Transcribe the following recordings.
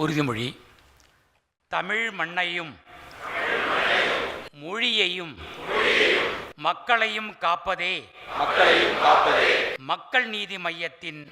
உறுதிமொழி. தமிழ் மண்ணையும் மொழியையும் மக்களையும் காப்பதே. மக்களையும் காப்பதே. மக்கள் நீதி மையத்தின்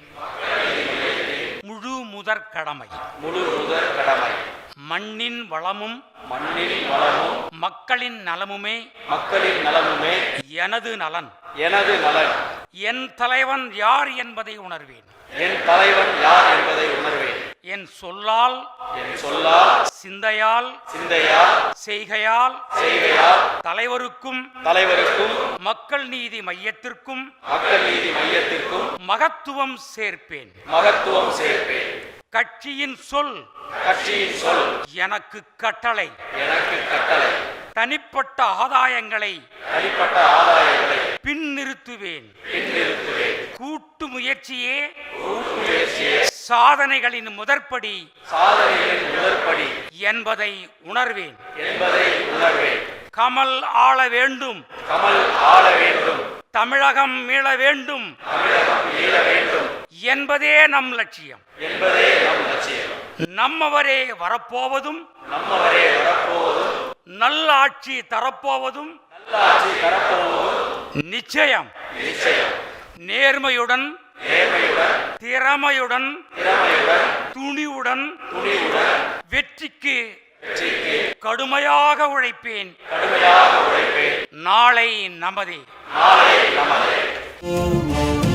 முழு முதற் கடமை. முழு முதற் கடமை. மண்ணின் வளமும் மண்ணின் வளமும் மக்களின் நலமுமே. மக்களின் நலமுமே. எனது நலன். எனது நலன். என் தலைவன் யார் என்பதை உணர்வேன். என் தலைவன் யார் என்பதை உணர்வேன். என் சொல்லால் என் சொல்லால் சிந்தையால் சிந்தையால் செய்கையால் செய்கையால் தலைவருக்கும் தலைவருக்கும் மக்கள் நீதி மையத்திற்கும் மக்கள் நீதி மையத்திற்கும் மகத்துவம் சேர்ப்பேன். மகத்துவம் சேர்ப்பேன். கட்சியின் சொல் கட்சியின் சொல் எனக்கு கட்டளை. எனக்கு கட்டளை. தனிப்பட்ட ஆதாயங்களை தனிப்பட்ட ஆதாயங்களை பின் நிறுத்துவேன். பின்னிறுத்துவேன் கூட்டு முயற்சியே கூட்டு முயற்சியே சாதனைகளின் முதற்படி சாதனைகளின் முதற்படி என்பதை உணர்வேன். என்பதை உணர்வேன். கமல் ஆள வேண்டும். கமல் ஆள வேண்டும். தமிழகம் மீள வேண்டும். தமிழகம் ஈழ வேண்டும். என்பதே நம் லட்சியம். என்பதே நம் லட்சியம். நம்மவரே வரப்போவதும் நம்மவரே வரப்போவதும் நல்ல ஆட்சி தரப்போவதும் நல்ல ஆட்சி தரப்போவதும் நிச்சயம். நிச்சயம். நேர்மையுடன் நேர்மையுடன் திறமையுடன் துணிவுடன் வெற்றிக்கு வெற்றிக்கு கடுமையாக உழைப்பேன். கடுமையாக உழைப்பேன். நாளை நமதே. நாளை நமதே.